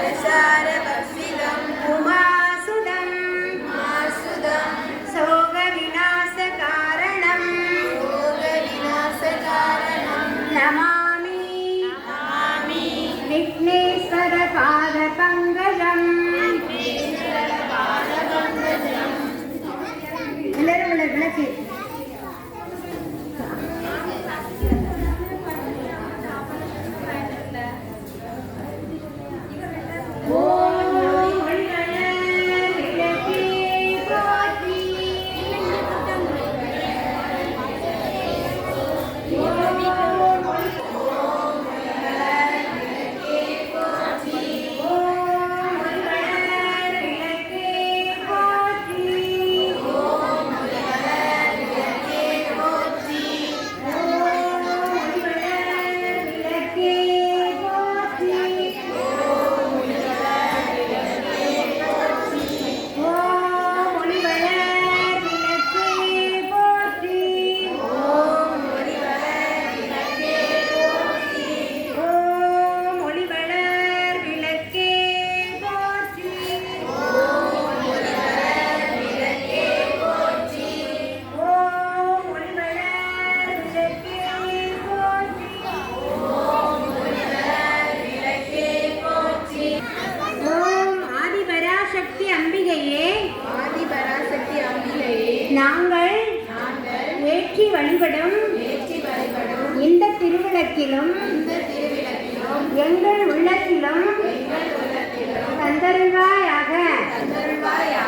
Sare, sare. தந்தருள்வாயாக சரண்யே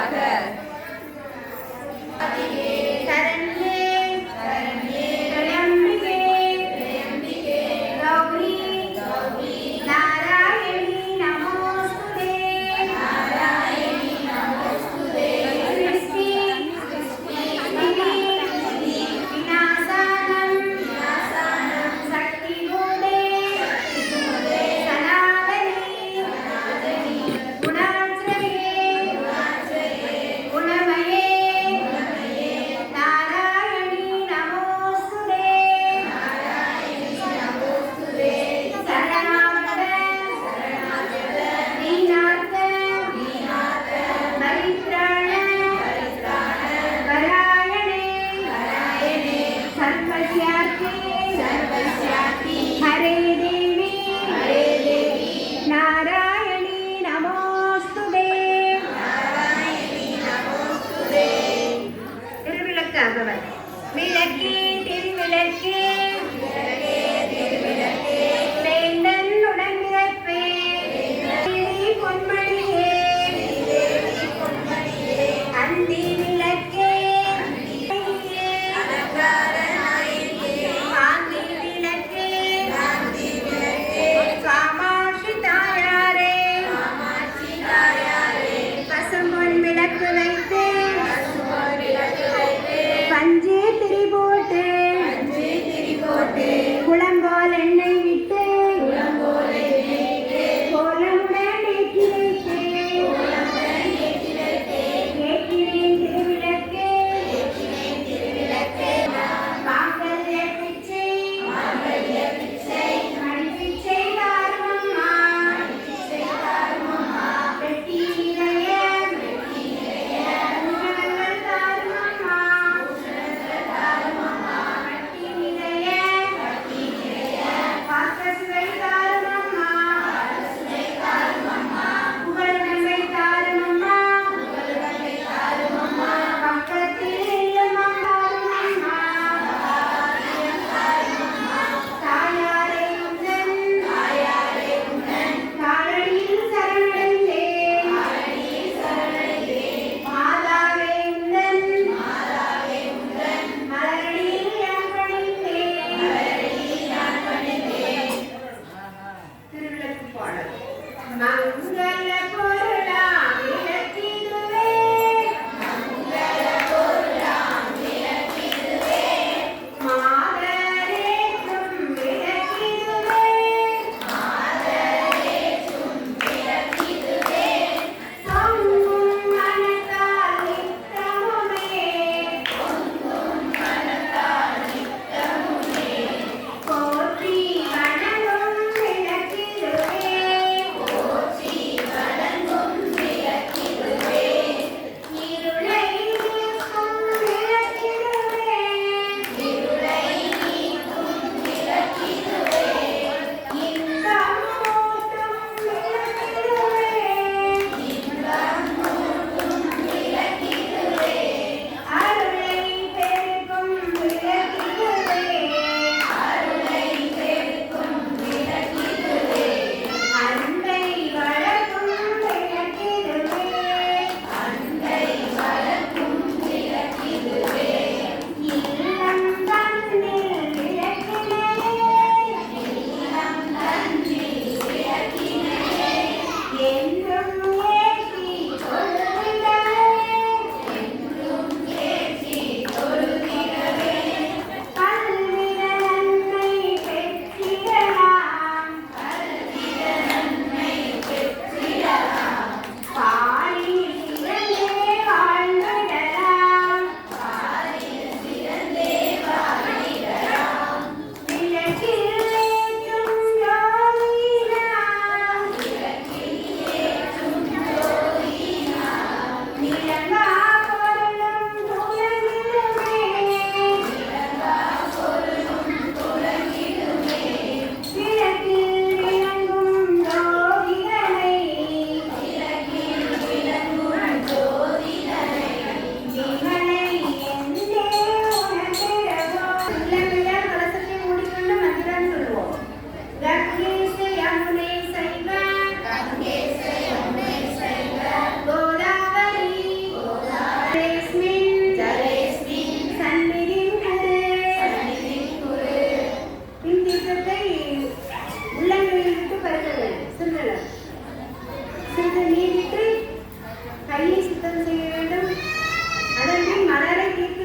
சிறிது நீடித்து கையை சுத்தம் செய்ய வேண்டும். அதன்பின் மலரை தீர்த்து